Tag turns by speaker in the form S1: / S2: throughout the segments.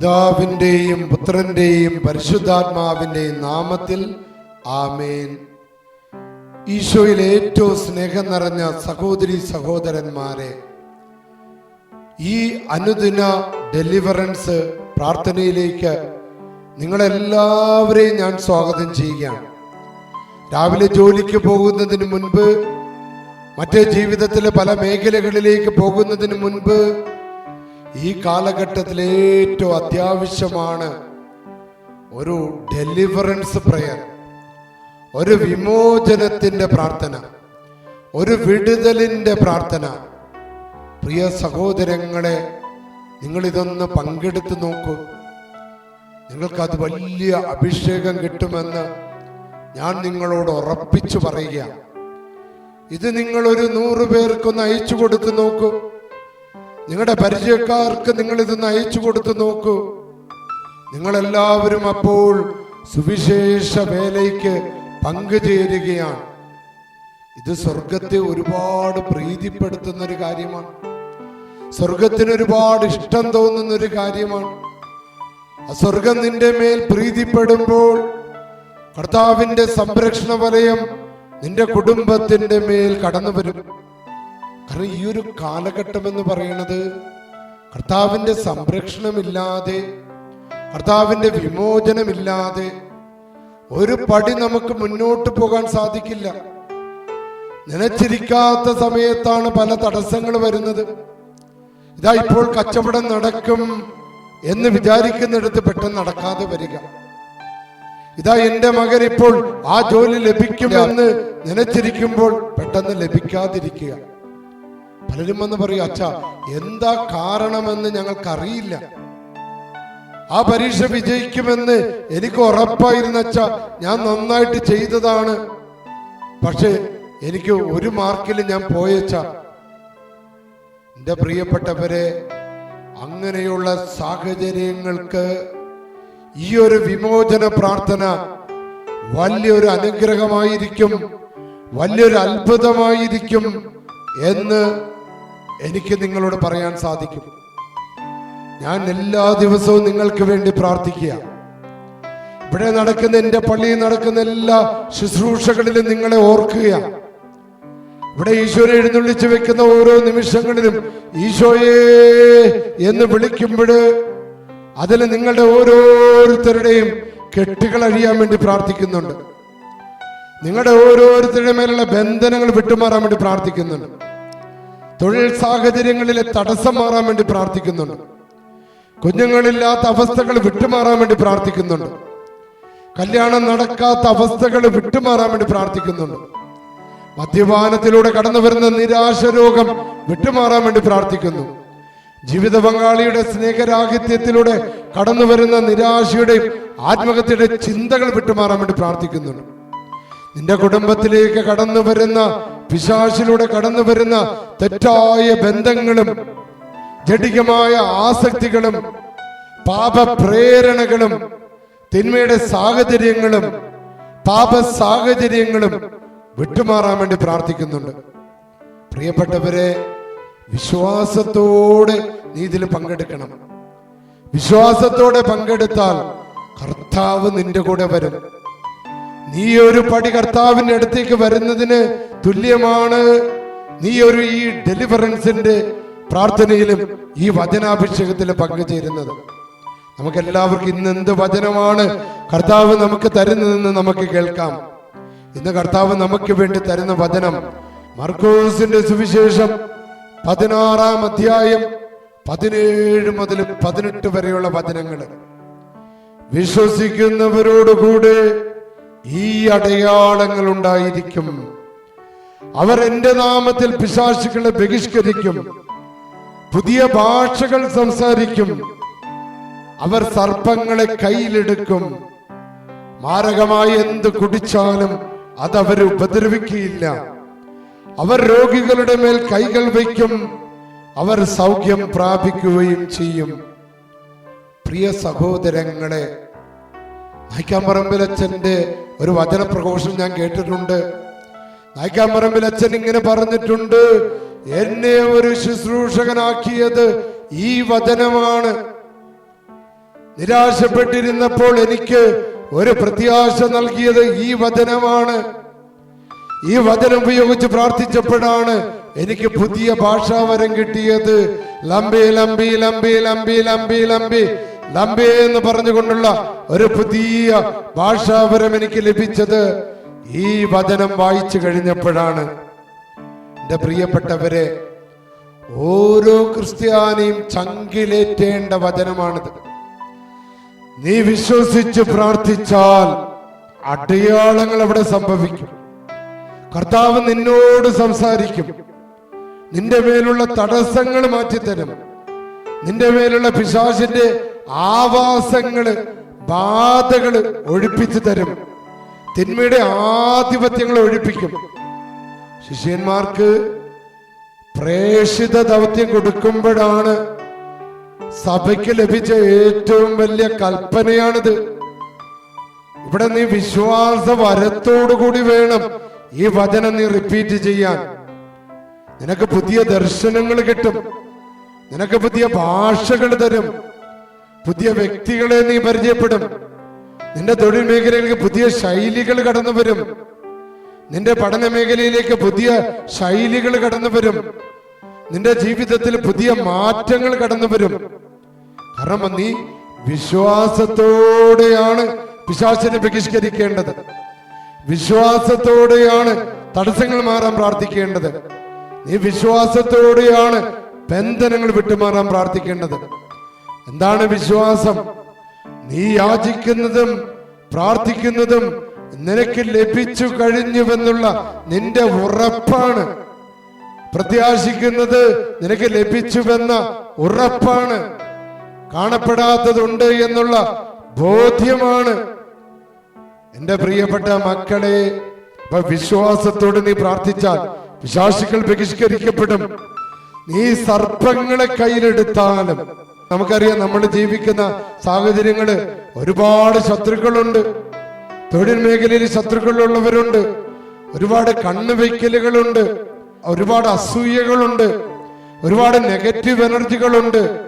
S1: പിതാവിന്റെയും പുത്രന്റെയും പരിശുദ്ധാത്മാവിന്റെയും നാമത്തിൽ ആമേൻ. ഈശോയിൽ ഏറ്റവും സ്നേഹം നിറഞ്ഞ സഹോദരി സഹോദരന്മാരെ ഈ അനുദിന ഡെലിവറൻസ് പ്രാർത്ഥനയിലേക്ക് നിങ്ങളെല്ലാവരെയും ഞാൻ സ്വാഗതം ചെയ്യുകയാണ്. രാവിലെ ജോലിക്ക് പോകുന്നതിന് മുൻപ് മറ്റേ ജീവിതത്തിലെ പല മേഖലകളിലേക്ക് പോകുന്നതിന് മുൻപ് ഈ കാലഘട്ടത്തിൽ ഏറ്റവും അത്യാവശ്യമാണ് ഒരു ഡെലിവറൻസ് പ്രയർ ഒരു വിമോചനത്തിന്റെ പ്രാർത്ഥന ഒരു വിടുതലിന്റെ പ്രാർത്ഥന. പ്രിയ സഹോദരങ്ങളെ നിങ്ങൾ ഇതൊന്ന് പങ്കെടുത്ത് നോക്കൂ. നിങ്ങൾക്കത് വലിയ അഭിഷേകം കിട്ടുമെന്ന് ഞാൻ നിങ്ങളോട് ഉറപ്പിച്ചു പറയുക ഇത് നിങ്ങളൊരു നൂറ് പേർക്കൊന്ന് അയച്ചു കൊടുത്തു നോക്കൂ. നിങ്ങളുടെ പരിചയക്കാർക്ക് നിങ്ങൾ ഇതൊന്ന് അയച്ചു കൊടുത്തു നോക്കൂ. നിങ്ങളെല്ലാവരും അപ്പോൾ സുവിശേഷ വേലയ്ക്ക് പങ്കുചേരുകയാണ്. ഇത് സ്വർഗത്തെ ഒരുപാട് പ്രീതിപ്പെടുത്തുന്ന ഒരു കാര്യമാണ്. സ്വർഗത്തിന് ഒരുപാട് ഇഷ്ടം തോന്നുന്ന ഒരു കാര്യമാണ്. ആ സ്വർഗം നിന്റെ മേൽ പ്രീതിപ്പെടുമ്പോൾ കർത്താവിന്റെ സംരക്ഷണ വലയം നിന്റെ കുടുംബത്തിന്റെ മേൽ കടന്നു വരും കാരണം ഈ ഒരു കാലഘട്ടം എന്ന് പറയുന്നത് കർത്താവിന്റെ സംരക്ഷണമില്ലാതെ കർത്താവിന്റെ വിമോചനമില്ലാതെ ഒരു പടി നമുക്ക് മുന്നോട്ട് പോകാൻ സാധിക്കില്ല. നനച്ചിരിക്കാത്ത സമയത്താണ് പല തടസ്സങ്ങൾ വരുന്നത്. ഇതാ ഇപ്പോൾ കച്ചവടം നടക്കും എന്ന് വിചാരിക്കുന്നിടത്ത് പെട്ടെന്ന് നടക്കാതെ വരിക. ഇതാ എന്റെ മകൻ ഇപ്പോൾ ആ ജോലി ലഭിക്കുമെന്ന് നനച്ചിരിക്കുമ്പോൾ പെട്ടെന്ന് ലഭിക്കാതിരിക്കുക. പലരും വന്ന് പറയും അച്ഛ എന്താ കാരണമെന്ന് ഞങ്ങൾക്കറിയില്ല. ആ പരീക്ഷ വിജയിക്കുമെന്ന് എനിക്ക് ഉറപ്പായിരുന്ന അച്ഛ. ഞാൻ നന്നായിട്ട് ചെയ്തതാണ്. പക്ഷെ എനിക്ക് ഒരു മാർക്കിൽ ഞാൻ പോയച്ച എന്റെ പ്രിയപ്പെട്ടവരെ അങ്ങനെയുള്ള സാഹചര്യങ്ങൾക്ക് ഈ ഒരു വിമോചന പ്രാർത്ഥന വലിയൊരു അനുഗ്രഹമായിരിക്കും വലിയൊരു അത്ഭുതമായിരിക്കും എന്ന് എനിക്ക് നിങ്ങളോട് പറയാൻ സാധിക്കും. ഞാൻ എല്ലാ ദിവസവും നിങ്ങൾക്ക് വേണ്ടി പ്രാർത്ഥിക്കുക. ഇവിടെ നടക്കുന്ന എന്റെ പള്ളിയിൽ നടക്കുന്ന എല്ലാ ശുശ്രൂഷകളിലും നിങ്ങളെ ഓർക്കുക. ഇവിടെ ഈശോനെ എഴുന്നള്ളിച്ച് വെക്കുന്ന ഓരോ നിമിഷങ്ങളിലും ഈശോയെ എന്ന് വിളിക്കുമ്പോൾ അതിൽ നിങ്ങളുടെ ഓരോരുത്തരുടെയും കെട്ടുകൾ അഴിയാൻ വേണ്ടി പ്രാർത്ഥിക്കുന്നുണ്ട്. നിങ്ങളുടെ ഓരോരുത്തരുടെ മേലുള്ള ബന്ധനങ്ങൾ വിട്ടുമാറാൻ വേണ്ടി പ്രാർത്ഥിക്കുന്നുണ്ട്. തൊഴിൽ സാഹചര്യങ്ങളിലെ തടസ്സം മാറാൻ വേണ്ടി പ്രാർത്ഥിക്കുന്നുണ്ട്. കുഞ്ഞുങ്ങളില്ലാത്ത അവസ്ഥകൾ വിട്ടുമാറാൻ വേണ്ടി പ്രാർത്ഥിക്കുന്നുണ്ട്. കല്യാണം നടക്കാത്ത അവസ്ഥകൾ വിട്ടുമാറാൻ വേണ്ടി പ്രാർത്ഥിക്കുന്നുണ്ട്. മദ്യപാനത്തിലൂടെ കടന്നു വരുന്ന നിരാശ രോഗം വിട്ടുമാറാൻ വേണ്ടി പ്രാർത്ഥിക്കുന്നു. ജീവിത പങ്കാളിയുടെ സ്നേഹരാഹിത്യത്തിലൂടെ കടന്നു വരുന്ന നിരാശയുടെയും ആത്മഹത്യയുടെ ചിന്തകൾ വിട്ടുമാറാൻ വേണ്ടി പ്രാർത്ഥിക്കുന്നുണ്ട്. നിന്റെ കുടുംബത്തിലേക്ക് കടന്നു വരുന്ന പിശാശിലൂടെ കടന്നു വരുന്ന തെറ്റായ ബന്ധങ്ങളും ജഡികമായ ആസക്തികളും പാപപ്രേരണകളും തിന്മയുടെ സാഹചര്യങ്ങളും പാപ സാഹചര്യങ്ങളും വിട്ടുമാറാൻ വേണ്ടി പ്രാർത്ഥിക്കുന്നുണ്ട്. പ്രിയപ്പെട്ടവരെ വിശ്വാസത്തോടെ നീ ഇതിൽ പങ്കെടുക്കണം. വിശ്വാസത്തോടെ പങ്കെടുത്താൽ കർത്താവ് നിന്റെ കൂടെ വരും. നീ ഒരു പടി കർത്താവിന്റെ അടുത്തേക്ക് വരുന്നതിന് തുല്യമാണ്. നീ ഒരു ഈ ഡെലിവറൻസിന്റെ പ്രാർത്ഥനയിലും ഈ വചനാഭിഷേകത്തിൽ പങ്കുചേരുന്നത്. നമുക്ക് എല്ലാവർക്കും ഇന്ന് എന്ത് വചനമാണ് കർത്താവ് നമുക്ക് തരുന്നതെന്ന് നമുക്ക് കേൾക്കാം. ഇന്ന് കർത്താവ് നമുക്ക് വേണ്ടി തരുന്ന വചനം മർക്കോസിന്റെ സുവിശേഷം പതിനാറാം അധ്യായം പതിനേഴ് മുതൽ പതിനെട്ട് വരെയുള്ള വചനങ്ങൾ. വിശ്വസിക്കുന്നവരോടുകൂടെ ഈ അടയാളങ്ങൾ ഉണ്ടായിരിക്കും അവർ എന്റെ നാമത്തിൽ പിശാശുക്കളെ ബഹിഷ്കരിക്കും. പുതിയ ഭാഷകൾ സംസാരിക്കും. അവർ സർപ്പങ്ങളെ കയ്യിലെടുക്കും. മാരകമായി എന്ത് കുടിച്ചാലും അതവർ ഉപദ്രവിക്കുകയില്ല. അവർ രോഗികളുടെ മേൽ കൈകൾ വയ്ക്കും. അവർ സൗഖ്യം പ്രാപിക്കുകയും ചെയ്യും. പ്രിയ സഹോദരങ്ങളെ നായ്ക്കാമ്പറമ്പിലച്ഛന്റെ ഒരു വചന പ്രഘോഷം ഞാൻ കേട്ടിട്ടുണ്ട്. നായിക്കാമ്പറമ്പിലച്ഛൻ ഇങ്ങനെ പറഞ്ഞിട്ടുണ്ട് എന്നെ ഒരു ശുശ്രൂഷകനാക്കിയത് ഈ വചനമാണ്. നിരാശപ്പെട്ടിരുന്നപ്പോൾ എനിക്ക് ഒരു പ്രത്യാശ നൽകിയത് ഈ വചനമാണ്. ഈ വചനം ഉപയോഗിച്ച് പ്രാർത്ഥിച്ചപ്പോഴാണ് എനിക്ക് പുതിയ ഭാഷാവരം കിട്ടിയത്. ലംബി ലംബി ലംബി ലംബി ലംബി ലംബി. ലംബി എന്ന് പറഞ്ഞുകൊണ്ടുള്ള ഒരു പുതിയ ഭാഷാപരം എനിക്ക് ലഭിച്ചത് ഈ വചനം വായിച്ചു കഴിഞ്ഞപ്പോഴാണ്. എന്റെ പ്രിയപ്പെട്ടവരെ ഓരോ ക്രിസ്ത്യാനിയും ചങ്കിലേറ്റേണ്ട വചനമാണിത്. നീ വിശ്വസിച്ച് പ്രാർത്ഥിച്ചാൽ അടയാളങ്ങൾ അവിടെ സംഭവിക്കും. കർത്താവ് നിന്നോട് സംസാരിക്കും. നിന്റെ മേലുള്ള തടസ്സങ്ങൾ മാറ്റിത്തരും. നിന്റെ മേലുള്ള പിശാചിന്റെ ആവാസങ്ങൾ ബാധകൾ ഒഴിപ്പിച്ചു തരും. തിന്മയുടെ ആധിപത്യങ്ങൾ ഒഴിപ്പിക്കും. ശിഷ്യന്മാർക്ക് പ്രേഷിത ദൗത്യം കൊടുക്കുമ്പോഴാണ് സഭയ്ക്ക് ലഭിച്ച ഏറ്റവും വലിയ കൽപ്പനയാണിത്. ഇവിടെ നീ വിശ്വാസ വരത്തോടു കൂടി വേണം ഈ വചനം നീ റിപ്പീറ്റ് ചെയ്യാൻ. നിനക്ക് പുതിയ ദർശനങ്ങൾ കിട്ടും. നിനക്ക് പുതിയ ഭാഷകൾ തരും. പുതിയ വ്യക്തികളെ നീ പരിചയപ്പെടും. നിന്റെ തൊഴിൽ മേഖലയിലേക്ക് പുതിയ ശൈലികൾ കടന്നു വരും. നിന്റെ പഠന മേഖലയിലേക്ക് പുതിയ ശൈലികൾ കടന്നു വരും. നിന്റെ ജീവിതത്തിൽ പുതിയ മാറ്റങ്ങൾ കടന്നു വരും. കാരണം നീ വിശ്വാസത്തോടെയാണ് പിശാസിനെ ബഹിഷ്കരിക്കേണ്ടത്. വിശ്വാസത്തോടെയാണ് തടസ്സങ്ങൾ മാറാൻ പ്രാർത്ഥിക്കേണ്ടത്. നീ വിശ്വാസത്തോടെയാണ് ബന്ധനങ്ങൾ വിട്ടുമാറാൻ പ്രാർത്ഥിക്കേണ്ടത്. എന്താണ് വിശ്വാസം? നീ യാചിക്കുന്നതും പ്രാർത്ഥിക്കുന്നതും നിനക്ക് ലഭിച്ചു കഴിഞ്ഞുവെന്നുള്ള നിന്റെ ഉറപ്പാണ്. പ്രത്യാശിക്കുന്നത് നിനക്ക് ലഭിച്ചുവെന്ന ഉറപ്പാണ്. കാണപ്പെടാത്തതുണ്ട് എന്നുള്ള ബോധ്യമാണ്. എന്റെ പ്രിയപ്പെട്ട മക്കളെ ഇപ്പൊ വിശ്വാസത്തോട് നീ പ്രാർത്ഥിച്ചാൽ വിശ്വാസികൾ ബഹിഷ്കരിക്കപ്പെടും. നീ സർപ്പങ്ങളെ കയ്യിലെടുത്താലും നമുക്കറിയാം നമ്മൾ ജീവിക്കുന്ന സാഹചര്യങ്ങൾ ഒരുപാട് ശത്രുക്കളുണ്ട്. തൊഴിൽ മേഖലയിൽ ശത്രുക്കളുള്ളവരുണ്ട്. ഒരുപാട് കണ്ണുവയ്ക്കലുകളുണ്ട്. ഒരുപാട് അസൂയകളുണ്ട്. ഒരുപാട് നെഗറ്റീവ് എനർജികളുണ്ട്.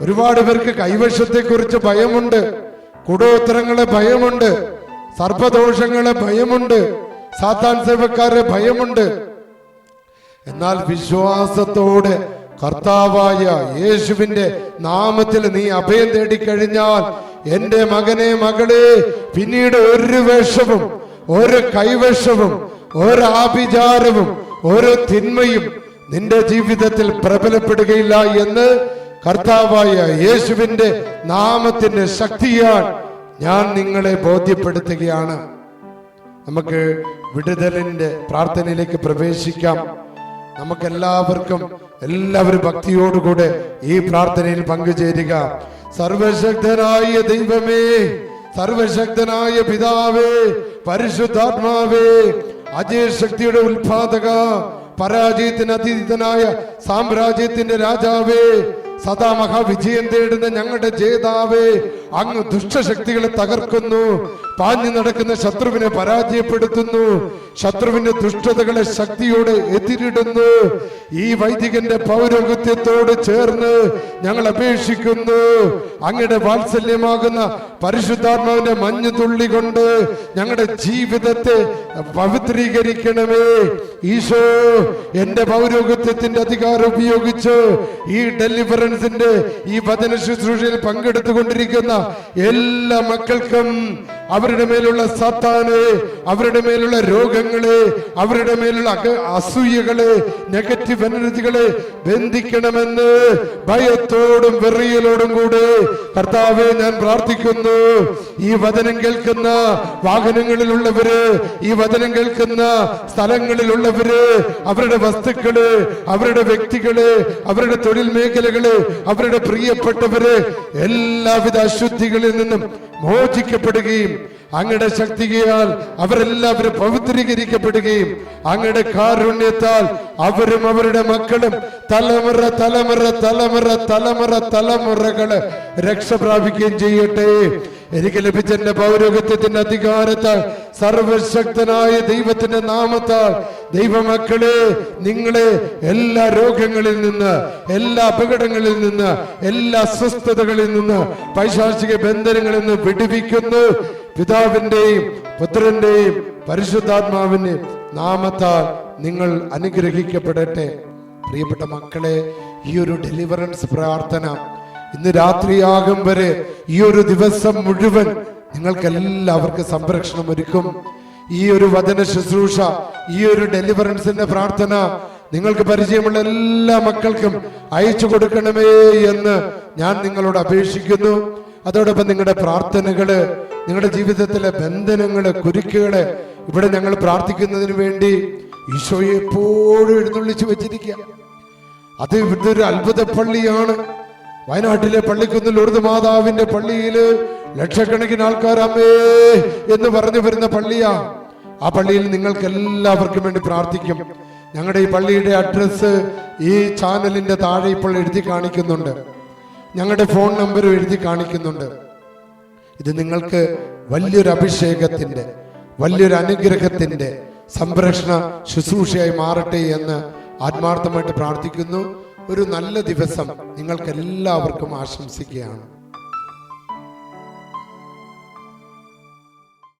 S1: ഒരുപാട് പേർക്ക് കൈവശത്തെ കുറിച്ച് ഭയമുണ്ട്. കുടോത്തരങ്ങളെ ഭയമുണ്ട്. സർപ്പദോഷങ്ങളെ ഭയമുണ്ട്. സാത്താൻ സേവക്കാരെ ഭയമുണ്ട്. എന്നാൽ വിശ്വാസത്തോടെ കർത്താവായ യേശുവിന്റെ നാമത്തിൽ നീ അഭയം തേടിക്കഴിഞ്ഞാൽ എന്റെ മകനെ മകളെ പിന്നീട് ഒരു വേഷവും ഒരു കൈവശവും ഒരു ആഭിചാരവും ഒരു തിന്മയും നിന്റെ ജീവിതത്തിൽ പ്രബലപ്പെടുകയില്ല എന്ന് കർത്താവായ യേശുവിന്റെ നാമത്തിന്റെ ശക്തിയാൽ ഞാൻ നിങ്ങളെ ബോധ്യപ്പെടുത്തുകയാണ്. നമുക്ക് വിടുതലിന്റെ പ്രാർത്ഥനയിലേക്ക് പ്രവേശിക്കാം. നമുക്കെല്ലാവർക്കും എല്ലാവരും ഭക്തിയോടുകൂടെ ഈ പ്രാർത്ഥനയിൽ പങ്കുചേരുക. സർവശക്തനായ ദൈവമേ സർവശക്തനായ പിതാവേ പരിശുദ്ധാത്മാവേ അജയശക്തിയുടെ ഉത്പാദക പരാജയത്തിന് അതീതനായ സാമ്രാജ്യത്തിന്റെ രാജാവേ സദാ മഹാവിജയം തേടുന്ന ഞങ്ങളുടെ ജേതാവേ അങ്ങ് ദുഷ്ടശക്തികളെ തകർക്കുന്നു. പാഞ്ഞു നടക്കുന്ന ശത്രുവിനെ പരാജയപ്പെടുത്തുന്നു. ശത്രുവിന്റെ ദുഷ്ടതകളെ ശക്തിയോടെ എതിരിടുന്നു. ഈ വൈദികന്റെ പൗരോഗത്യത്തോട് ചേർന്ന് ഞങ്ങൾ അപേക്ഷിക്കുന്നു. അങ്ങയുടെ വാത്സല്യമാകുന്ന പരിശുദ്ധാത്മാവിന്റെ മഞ്ഞു തുള്ളി കൊണ്ട് ഞങ്ങളുടെ ജീവിതത്തെ പവിത്രീകരിക്കണമേ. ഈശോ എന്റെ പൗരോഗത്യത്തിന്റെ അധികാരം ഉപയോഗിച്ച് ഈ ഡെലിവറൻസിന്റെ ഈ വചന ശുശ്രൂഷയിൽ പങ്കെടുത്തുകൊണ്ടിരിക്കുന്ന എല്ലാ മക്കൾക്കും അവരുടെ മേലുള്ള സത്താന് അവരുടെ മേലുള്ള രോഗങ്ങളെ അവരുടെ മേലുള്ള അസൂയകളെ നെഗറ്റീവ് എനർജികളെ ബന്ധിക്കണമെന്ന് ഭയത്തോടും വെറിയലോടും കൂടെ കർത്താവെ ഞാൻ പ്രാർത്ഥിക്കുന്നു. ഈ വചനം കേൾക്കുന്ന വാഹനങ്ങളിലുള്ളവര് ഈ വചനം കേൾക്കുന്ന സ്ഥലങ്ങളിലുള്ളവര് അവരുടെ വസ്തുക്കൾ അവരുടെ വ്യക്തികൾ അവരുടെ തൊഴിൽ മേഖലകൾ അവരുടെ പ്രിയപ്പെട്ടവര് എല്ലാവിധ അശുദ്ധികളിൽ നിന്നും മോചിക്കപ്പെടുകയും അങ്ങയുടെ ശക്തിയാൽ അവരെല്ലാവരും പവിത്രീകരിക്കപ്പെടുകയും അങ്ങയുടെ കാരുണ്യത്താൽ അവരും അവരുടെ മക്കളും തലമുറ തലമുറ തലമുറ തലമുറ തലമുറകൾ രക്ഷ പ്രാപിക്കുകയും ചെയ്യട്ടെ. എനിക്ക് ലഭിച്ച എന്റെ പൗരോഹിത്യത്തിന്റെ അധികാരത്താൽ സർവശക്തനായ ദൈവത്തിന്റെ നാമത്താൽ ദൈവമക്കളെ നിങ്ങളെ എല്ലാ രോഗങ്ങളിൽ നിന്ന് എല്ലാ അപകടങ്ങളിൽ നിന്ന് എല്ലാ അസ്വസ്ഥതകളിൽ നിന്ന് പൈശാചിക ബന്ധനങ്ങളിൽ നിന്ന് വിടുവിക്കുന്നു. പിതാവിന്റെയും പുത്രന്റെയും പരിശുദ്ധാത്മാവിന്റെയും നാമത്താൽ നിങ്ങൾ അനുഗ്രഹിക്കപ്പെടട്ടെ. പ്രിയപ്പെട്ട മക്കളെ ഈ ഒരു ഡെലിവറൻസ് പ്രാർത്ഥന ഇന്ന് രാത്രിയാകും വരെ ഈ ഒരു ദിവസം മുഴുവൻ നിങ്ങൾക്ക് എല്ലാവർക്കും സംരക്ഷണം ഒരുക്കും. ഈ ഒരു വചന ശുശ്രൂഷ ഈ ഒരു ഡെലിവറൻസിന്റെ പ്രാർത്ഥന നിങ്ങൾക്ക് പരിചയമുള്ള എല്ലാ മക്കൾക്കും അയച്ചു കൊടുക്കണമേ എന്ന് ഞാൻ നിങ്ങളോട് അപേക്ഷിക്കുന്നു. അതോടൊപ്പം നിങ്ങളുടെ പ്രാർത്ഥനകൾ നിങ്ങളുടെ ജീവിതത്തിലെ ബന്ധനങ്ങൾ കുരുക്കുകൾ ഇവിടെ ഞങ്ങൾ പ്രാർത്ഥിക്കുന്നതിന് വേണ്ടി ഈശോയെ എപ്പോഴും എഴുന്നള്ളിച്ചു വെച്ചിരിക്കുക. അത് ഇവിടുത്തെ ഒരു അത്ഭുത പള്ളിയാണ് വയനാട്ടിലെ പള്ളിക്കുന്ന് ലൂർദ് മാതാവിന്റെ പള്ളിയിൽ ലക്ഷക്കണക്കിന് ആൾക്കാർ അമ്മേ എന്ന് പറഞ്ഞു വരുന്ന പള്ളിയാ. ആ പള്ളിയിൽ നിങ്ങൾക്ക് എല്ലാവർക്കും വേണ്ടി പ്രാർത്ഥിക്കും. ഞങ്ങളുടെ ഈ പള്ളിയുടെ അഡ്രസ്സ് ഈ ചാനലിന്റെ താഴെ ഇപ്പോൾ എഴുതി കാണിക്കുന്നുണ്ട്. ഞങ്ങളുടെ ഫോൺ നമ്പറും എഴുതി കാണിക്കുന്നുണ്ട്. ഇത് നിങ്ങൾക്ക് വലിയൊരു അഭിഷേകത്തിന്റെ വലിയൊരു അനുഗ്രഹത്തിന്റെ സംരക്ഷണ ശുശ്രൂഷയായി മാറട്ടെ എന്ന് ആത്മാർത്ഥമായിട്ട് പ്രാർത്ഥിക്കുന്നു. ഒരു നല്ല ദിവസം നിങ്ങൾക്കെല്ലാവർക്കും ആശംസിക്കുകയാണ്.